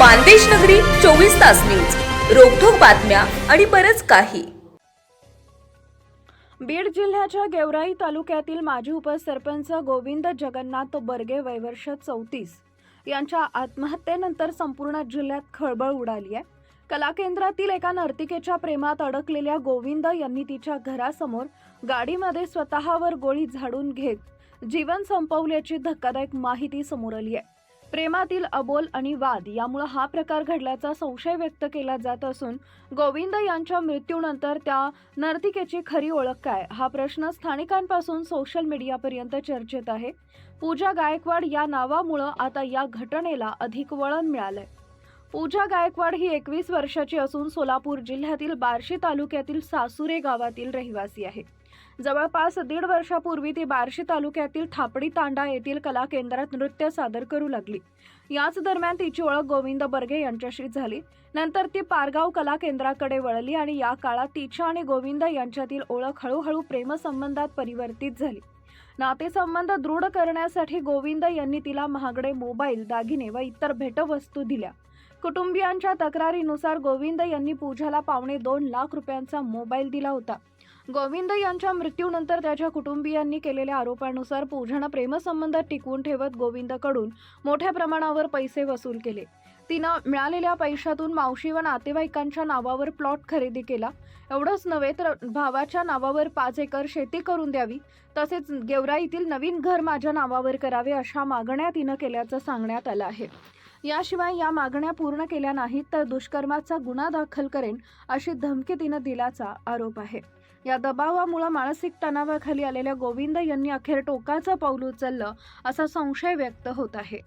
मानदेश नगरी चोवीस तास न्यूज. रोखोक बातम्या आणि बरच काही. बीड जिल्ह्याच्या गेवराई तालुक्यातील माजी उपसरपंच गोविंद जगन्नाथ बर्गे वयवर्ष चौतीस. यांच्या आत्महत्येनंतर संपूर्ण जिल्ह्यात खळबळ उडाली आहे. कलाकेंद्रातील एका नर्तिकेच्या प्रेमात अडकलेल्या गोविंद यांनी तिच्या घरासमोर गाडीमध्ये स्वतःवर गोळी झाडून घेत जीवन संपवल्याची धक्कादायक माहिती समोर आली आहे. प्रेमातील अबोल आणि वाद यामुळे हा प्रकार घडल्याचा संशय व्यक्त केला जात असून गोविंद यांच्या मृत्यूनंतर त्या नर्तिकेची खरी ओळख काय? हा प्रश्न स्थानिकांपासून सोशल मीडियापर्यंत चर्चेत आहे. पूजा गायकवाड या नावामुळं आता या घटनेला अधिक वळण मिळालंय. पूजा गायकवाड ही एकवीस वर्षाची असून सोलापूर जिल्ह्यातील बार्शी तालुक्यातील सासुरे गावातील रहिवासी आहे. जवळपास दीड वर्षापूर्वी ती बार्शी तालुक्यातील थापडी तांडा येथील कला केंद्रात नृत्य सादर करू लागली. याच दरम्यान तिची ओळख गोविंद बर्गे यांच्याशी झाली. नंतर ती पारगाव कला केंद्राकडे वळली आणि या काळात तिच्या आणि गोविंद यांच्यातील ओळख हळूहळू प्रेमसंबंधात परिवर्तित झाली. नातेसंबंध दृढ करण्यासाठी गोविंद यांनी तिला महागडे मोबाईल दागिने व इतर भेटवस्तू दिल्या. कुटुंबियांच्या तक्रारीनुसार गोविंद यांनी पूजाला पावणे दोन लाख रुपयांचा मोबाईल दिला होता. गोविंद यांच्या मृत्यूनंतर त्याच्या कुटुंबियांनी केलेल्या आरोपानुसार पूजानं प्रेमसंबंध टिकवून ठेवत गोविंदकडून मोठ्या प्रमाणावर पैसे वसूल केले. तिनं मिळालेल्या पैशातून मावशी व नातेवाईकांच्या नावावर प्लॉट खरेदी केला. एवढंच नव्हे तर भावाच्या नावावर पाच एकर शेती करून द्यावी तसेच गेवराईतील नवीन घर माझ्या नावावर करावे अशा मागण्या तिनं केल्याचं सांगण्यात आलं आहे. याशिवाय या मागण्या पूर्ण केल्या नाहीत तर दुष्कर्माचा गुन्हा दाखल करेन अशी धमकी तिनं दिल्याचा आरोप आहे. या दबावामुळे मानसिक तणावाखाली आलेल्या गोविंद यांनी अखेर टोकाचं पाऊल उचललं असा संशय व्यक्त होत आहे.